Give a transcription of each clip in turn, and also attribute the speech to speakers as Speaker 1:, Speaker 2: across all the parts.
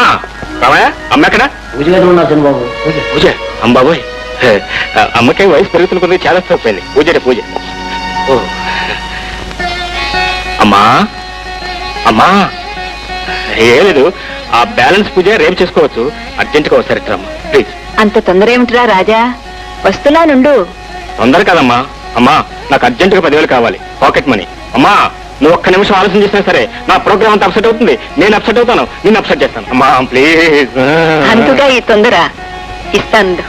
Speaker 1: అమ్మా రామయ్య ఎక్కడ
Speaker 2: ఉన్నా చంద్రబాబు పూజ
Speaker 1: అమ్మకి వయసు పెరుగుతున్న కొద్ది చాలా తప్పింది పూజ పూజ. ఓ. అమ్మా అమ్మా. ఏం లేదు ఆ బ్యాలెన్స్ పూజ రేపు చేసుకోవచ్చు. అర్జెంటుగా ఒకసారి రమ్మా ప్లీజ్.
Speaker 3: అంత తొందర ఏమిటిరా రాజా? వస్తున్నా నుండు.
Speaker 1: తొందర కదమ్మా. అమ్మా నాకు అర్జెంటుగా పదివేలు కావాలి. Pocket money. అమ్మా నువ్వు ఒక్క నిమిషం ఆలోచన చేసినా సరే నా ప్రోగ్రామ్ అంతా అప్సెట్ అవుతుంది. నేను అప్సెట్ అవుతాను. నేను అప్సెట్ చేస్తాను. అమ్మా ప్లీజ్.
Speaker 3: అందుగా ఈ తొందర ఇస్తాను.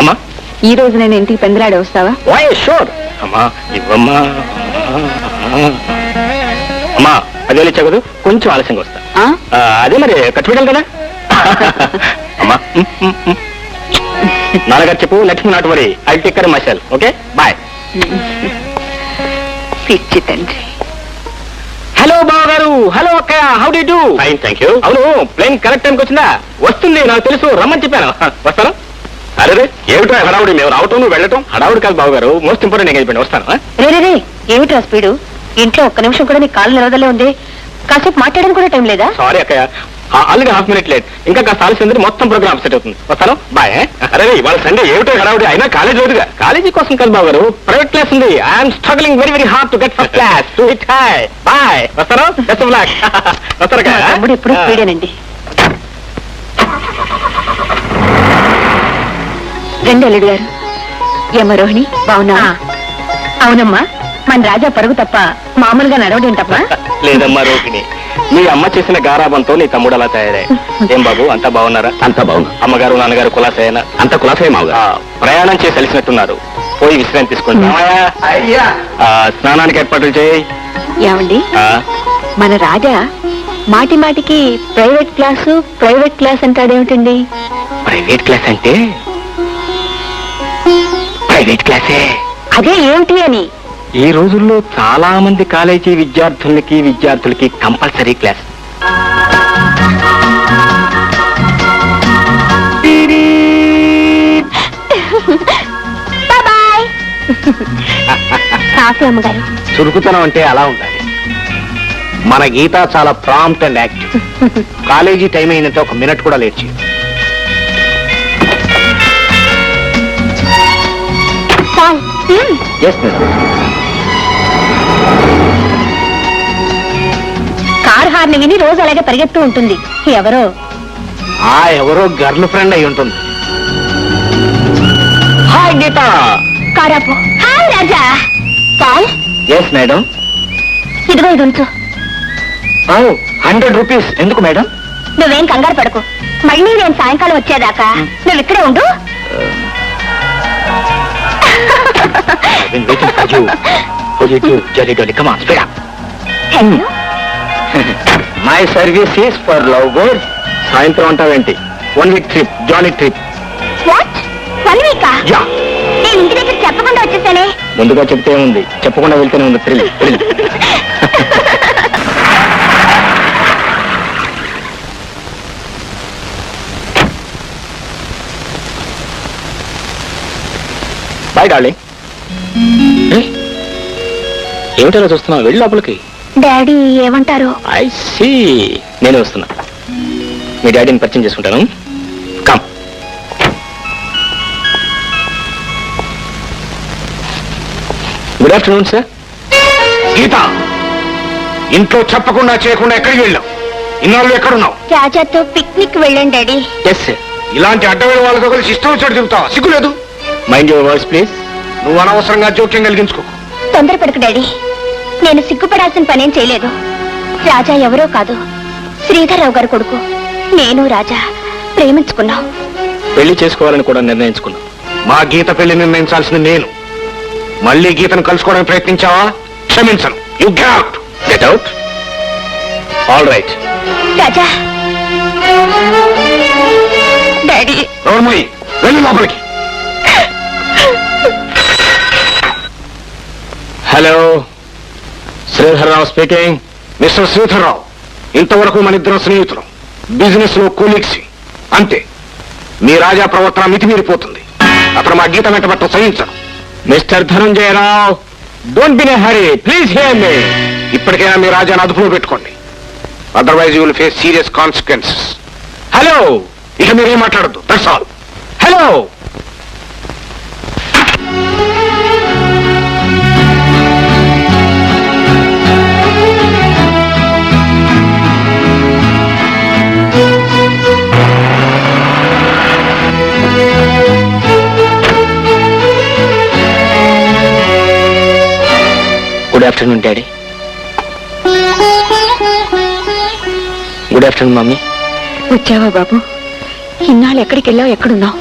Speaker 1: అమ్మా.
Speaker 3: ఈ రోజు నేను ఇంటికి పెందలాడి వస్తావా?
Speaker 1: వై షూర్ అమ్మా ఇవ్వమ్మా. అమ్మా ఇచ్చా కదా కొంచెం ఆలస్యంగా వస్తా. అదే మరి ఖర్చు పెట్టాలి కదా. అమ్మా. నాన్నగారు చెప్పు లక్ష్మి నాటు మరి I take care myself okay bye
Speaker 3: పిచ్చి తండ్రి.
Speaker 1: హలో బావ గారు హలో అక్క how D do fine thank you అవును ప్లేన్ కరెక్ట్ టైంకి వచ్చిందా? వస్తుంది నాకు తెలుసు. రమ్మని చెప్పాను. వస్తాను? అరే ఏమిటో హడావుడి? మేము రావటం నువ్వు వెళ్ళటం? హడావుడి కాదు బావ గారు మోస్ట్ ఇంపార్టెంట్ ఎంగేజ్మెంట్ వస్తాను?
Speaker 3: రే రే రే ఏమిట్రా స్పీడు? ఇంట్లో ఒక్క నిమిషం కూడా నీ కాళ్ళు నిలవదలే ఉంది. కాసేపు మాట్లాడడానికి కూడా టైం లేదా?
Speaker 1: సారీ అక్కయ్య. ఆల్రెడీ హాఫ్ మినిట్ లేట్ ఇంకా కాస్త ఆలస్యం మొత్తం ప్రోగ్రామ్ సెట్ అవుతుంది. వస్తాను? బాయ్ అరే ఇవాళ సండే ఏమిటో హడావుడి? అయినా కాలేజ్ రోజుగా. కాలేజీ కోసం కాదు బాబు గారు ప్రైవేట్ క్లాస్ ఉంది I'm struggling very very hard to get first class to hit high boy వస్తాను? బెస్ట్ ఆఫ్ లక్ వస్తారు
Speaker 3: తమ్ముడు ఎప్పుడు స్పీడేనండి రండి అల్లుడు గారు. ఏమ్మ రోహిణి బావునా అవునమ్మా. మన రాజా పరుగు తప్ప మామూలుగా నడవడం తప్ప
Speaker 1: లేదమ్మా రోహిణి. మీ అమ్మ చేసిన గారాబంతో నీ తమ్ముడు అలా తయారై. ఏం బాబు అంతా బాగున్నారా? అంతా బాగున్నా. అమ్మగారు నాన్నగారు కులాసైనా? అంత కులాసే మావుగా ప్రయాణం చేసి కలిసినట్టున్నారు. పోయి విశ్రాంతి తీసుకోండి ఆ, స్నానానికి ఏర్పాట్లు చేయి.
Speaker 3: ఏమండి?
Speaker 1: ఆ,
Speaker 3: మన రాజా మాటి మాటికి ప్రైవేట్ క్లాసు ప్రైవేట్ క్లాస్ అంటాడేమిటండి
Speaker 1: ప్రైవేట్ క్లాస్ అంటే? ప్రైవేట్ క్లాసే.
Speaker 3: అదే ఏమిటి అని?
Speaker 1: ఈ రోజుల్లో చాలా మంది కాలేజీ విద్యార్థులకి విద్యార్థులకి కంపల్సరీ క్లాస్.
Speaker 3: బాయ్. కాఫీ అమ్మగారు.
Speaker 2: చురుకుతనం అంటే అలా ఉండాలి. మన గీత చాలా prompt and active college time అయినంత ఒక మినిట్ కూడా
Speaker 3: చాల్
Speaker 2: ఎస్ మేడం
Speaker 3: కార్ హార్ని విని రోజు అలాగే పరిగెత్తూ ఉంటుంది. ఎవరో?
Speaker 2: ఆ ఎవరో గర్ల్ ఫ్రెండ్ అయి ఉంటుంది.
Speaker 1: హాయ్ గీత.
Speaker 3: కారాపు హాయ్ రాజా. చాల్
Speaker 2: ఎస్ మేడం
Speaker 3: ఇదిగో ఇది ఉంచు.
Speaker 2: హండ్రెడ్ రూపీస్ ఎందుకు మేడం
Speaker 3: నువ్వేం కంగారు పడకు. మళ్ళీ నేను సాయంకాలం వచ్చేదాకా నువ్వు ఇక్కడే ఉండు.
Speaker 1: I've been waiting for you. You to jolly jolly. Come on, speed up.
Speaker 3: Thank you
Speaker 2: my service is for love bird
Speaker 1: సాయంత్రం అంటావేంటి? One week trip jolly trip
Speaker 3: what one వీకా
Speaker 1: yeah
Speaker 3: నేను ఇంటి దగ్గర చెప్పకుండా వచ్చేసానే.
Speaker 1: ముందుగా చెప్తే ఉంది చెప్పకుండా వెళ్తేనే ఉంది. థ్రిల్ థ్రిల్ బాయ్ డార్లింగ్ ఏమిటలా చూస్తున్నావు? వెళ్ళి లోపలికి.
Speaker 3: డాడీ ఏమంటారు?
Speaker 1: I see. నేను వస్తున్నా. మీ డాడీని పరిచయం చేసుకుంటాను. Come. Good afternoon sir.
Speaker 2: Geetha ఇంట్లో చెప్పకుండా చేయకుండా ఎక్కడికి వెళ్ళావు? ఇన్నాళ్ళు ఎక్కడున్నావు?
Speaker 3: రాజాతో పిక్నిక్ వెళ్ళండి డాడీ.
Speaker 1: ఎస్ సార్
Speaker 2: ఇలాంటి అడ్డమైన వాళ్ళతో కలిసి ఇష్టం వచ్చాడు చెబుతావా సిగ్గులేదు?
Speaker 1: మైండ్ యువర్ వాయిస్ ప్లీజ్
Speaker 2: నువ్వు అనవసరంగా జోక్యం కలిగించుకో.
Speaker 3: తొందరపడకు డాడీ. నేను సిగ్గుపడాల్సిన పనేం చేయలేదు. రాజా ఎవరో కాదు. శ్రీధర్రావు గారి కొడుకు. నేను రాజా ప్రేమించుకున్నాం.
Speaker 1: పెళ్ళి చేసుకోవాలని కూడా నిర్ణయించుకున్నాం.
Speaker 2: మా గీత పెళ్ళి నిర్ణయించాల్సింది నేను. మళ్ళీ గీతను కలుసుకోవడానికి ప్రయత్నించావా? క్షమించను. You get
Speaker 1: get out all right
Speaker 3: Raja. Daddy.
Speaker 2: రోడ్మోయి వెళ్ళి లోపలికి.
Speaker 1: Hello Sridhar Rao speaking.
Speaker 2: Mister Sridhar Rao ఇంతవరకు మన ఇద్దరం స్నేహితులం. బిజినెస్లో కూలీక్స్ అంతే. మీ రాజా ప్రవర్తన మితిమీరిపోతుంది. అతను మా గీత వెంటబట్ట సహించను
Speaker 1: mister Dhananjaya Rao don't be in hurry. Please hear me.
Speaker 2: ఇప్పటికైనా మీ రాజాను అదుపులో పెట్టుకోండి. Otherwise you will face serious consequences
Speaker 1: hello
Speaker 2: ఇక మీరేం మాట్లాడద్దు. That's all
Speaker 1: hello good afternoon daddy good afternoon mummy
Speaker 4: వచ్చావా బాబు? ఇన్నాళ్ళు ఎక్కడికి వెళ్ళావు? ఎక్కడున్నావు?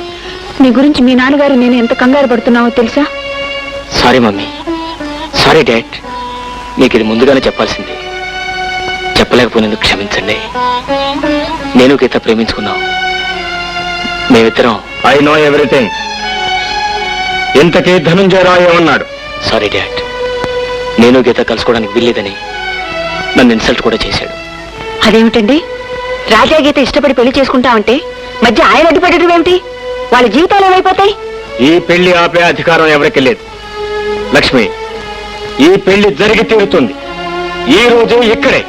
Speaker 4: నీ గురించి మీ నాన్నగారు నేను ఎంత కంగారు పడుతున్నావో తెలుసా?
Speaker 1: సారీ మమ్మీ సారీ డాడ్ మీకు ఇది ముందుగానే చెప్పాల్సింది. చెప్పలేకపోయినందుకు క్షమించండి. నేను గీత ప్రేమించుకున్నాం. మేమిద్దరం ఐ నో ఎవ్రీథింగ్ ఇంతకీ ధనుంజయరావు ఏమన్నాడు సారీ డాడ్ నేను గీత కలుసుకోవడానికి వీల్లేదని నన్ను ఇన్సల్ట్ కూడా చేశాడు.
Speaker 4: అదేమిటండి? రాజా గీత ఇష్టపడి పెళ్ళి చేసుకుంటావంటే మధ్య ఆయన అడ్డుపెట్టడం ఏమిటి? వాళ్ళ జీవితాలు ఏమైపోతాయి?
Speaker 1: ఈ పెళ్ళి ఆపే అధికారం ఎవరికి లేదు. లక్ష్మి ఈ పెళ్ళి జరిగి తీరుతుంది. ఈ రోజు ఇక్కడే.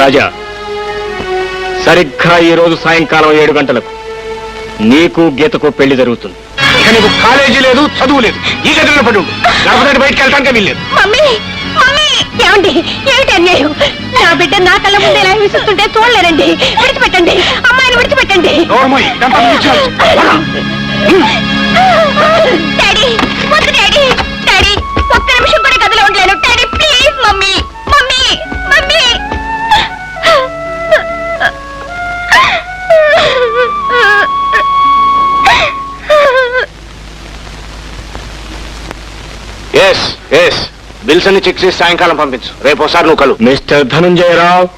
Speaker 1: రాజా సరిగ్గా ఈ రోజు సాయంకాలం ఏడు గంటలకు నీకు గీతకు పెళ్ళి జరుగుతుంది.
Speaker 2: ఇక నీకు కాలేజీ లేదు చదువు లేదు. ఈ గదిలో పడి. లేకపోతే బయటకు వెళ్ళటానికి వీల్లేదు.
Speaker 3: Mummy mummy! ఏమండి ఏమిటి అన్యాయం? నా బిడ్డ నా కళ్ళ ముందే ఇలా విసుస్తుంటే చూడలేరండి విడిచిపెట్టండి. అమ్మాయిని విడిచిపెట్టండి.
Speaker 2: నోర్మోయ్. పద.
Speaker 3: డాడీ వద్దు
Speaker 2: బిల్స్ అన్ని చెక్ చేసి సాయంకాలం పంపించు. రేపు ఒకసారి నువ్వు కలు.
Speaker 1: మిస్టర్ ధనుంజయరావు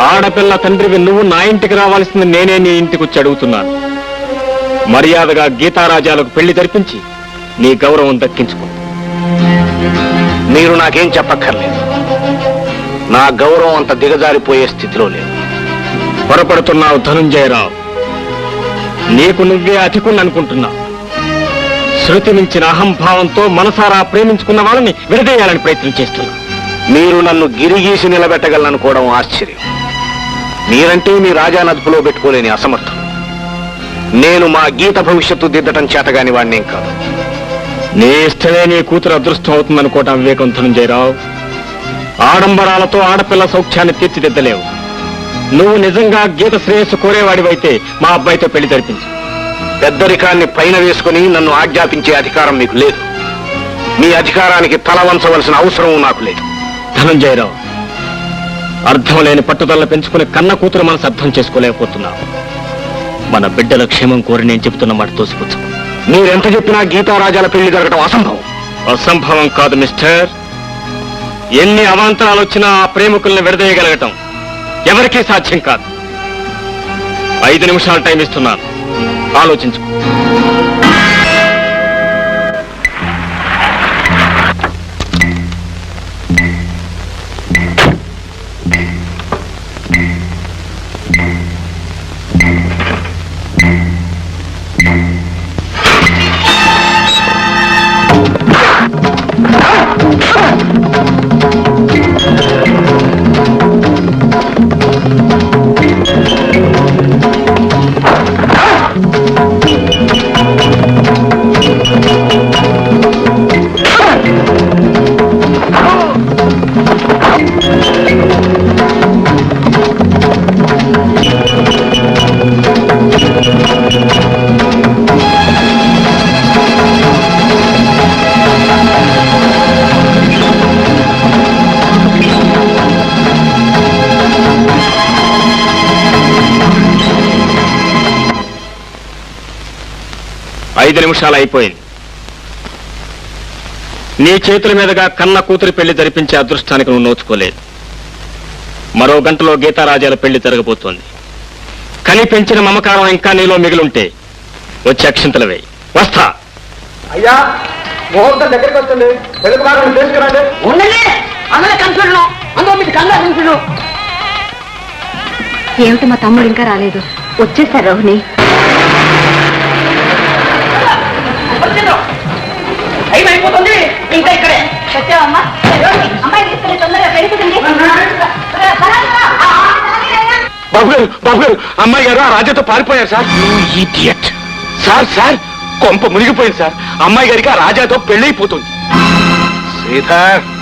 Speaker 1: ఆడపిల్ల తండ్రివి నువ్వు నా ఇంటికి రావాల్సింది నేనే నీ ఇంటికి వచ్చి అడుగుతున్నాను. మర్యాదగా గీతారాజాలకు పెళ్ళి జరిపించి నీ గౌరవం దక్కించుకో.
Speaker 2: మీరు నాకేం చెప్పక్కర్లేదు. నా గౌరవం అంత దిగజారిపోయే స్థితిలో లేదు.
Speaker 1: పొరపడుతున్నావు ధనుంజయరావు. నీకు నువ్వే అధికుణ్ణి అనుకుంటున్నావు శృతి మించిన అహంభావంతో మనసారా ప్రేమించుకున్న వాళ్ళని విడదీయాలని ప్రయత్నం చేస్తున్నా.
Speaker 2: మీరు నన్ను గిరిగీసి నిలబెట్టగలననుకోవడం ఆశ్చర్యం. మీరంటే మీ రాజా నదుపులో పెట్టుకోలేని అసమర్థం. నేను మా గీత భవిష్యత్తు దిద్దటం చేతగాని వాడినేం కాదు.
Speaker 1: నీ ఇష్టమే నీ కూతురు అదృష్టం అవుతుందనుకోవటం వివేకం ధనుంజయరావు. ఆడంబరాలతో ఆడపిల్ల సౌఖ్యాన్ని తీర్చిదిద్దలేవు. నువ్వు నిజంగా గీత శ్రేయస్సు కోరేవాడివైతే మా అబ్బాయితో పెళ్ళి జరిపించు.
Speaker 2: పెద్దరికాన్ని పైన వేసుకుని నన్ను ఆజ్ఞాపించే అధికారం మీకు లేదు. మీ అధికారానికి తల వంచవలసిన అవసరం నాకు లేదు.
Speaker 1: ధనంజయరావు అర్థం లేని పట్టుదల పెంచుకుని కన్న కూతురు మనసు అర్థం చేసుకోలేకపోతున్నావు. మన బిడ్డల క్షేమం కోరి నేను చెబుతున్న మాట తోసిపుచ్చు.
Speaker 2: మీరెంత చెప్పినా గీతారాజాల పెళ్ళి జరగడం అసంభవం.
Speaker 1: అసంభవం కాదు మిస్టర్. ఎన్ని అవాంతరాలు వచ్చినా ఆ ప్రేమికుల్ని విడదీయగలగటం ఎవరికీ సాధ్యం కాదు. ఐదు నిమిషాలు టైం ఇస్తున్నాను. ఆలోచించుకో. ఐదు నిమిషాలు అయిపోయింది. నీ చేతుల మీదుగా కన్న కూతురి పెళ్ళి జరిపించే అదృష్టానికి నువ్వు నోచుకోలేదు. మరో గంటలో గీతారాజాల పెళ్ళి జరగబోతోంది. కని పెంచిన మమకారం ఇంకా నీలో మిగిలుంటే వచ్చి అక్షింతలు వేయి. వస్తా.
Speaker 5: అయ్యా ముహూర్తం దగ్గరికి వస్తుంది. తెలుగు భాగం తీసుకురండి.
Speaker 4: ఉండండి అందులో కన్ఫ్యూజన్. అందులో మీకు కంగారు కన్ఫ్యూజన్. ఏమిటి మా తమ్ముడు ఇంకా రాలేదు? వచ్చేసారు రోహిణి.
Speaker 2: అమ్మాయి గారు అమ్మాయి గారు ఆ రాజాతో పారిపోయారు సార్. సార్ సార్ కొంప మునిగిపోయింది సార్. అమ్మాయి గారికి ఆ రాజాతో పెళ్ళైపోతుంది.
Speaker 6: శ్రీధర్.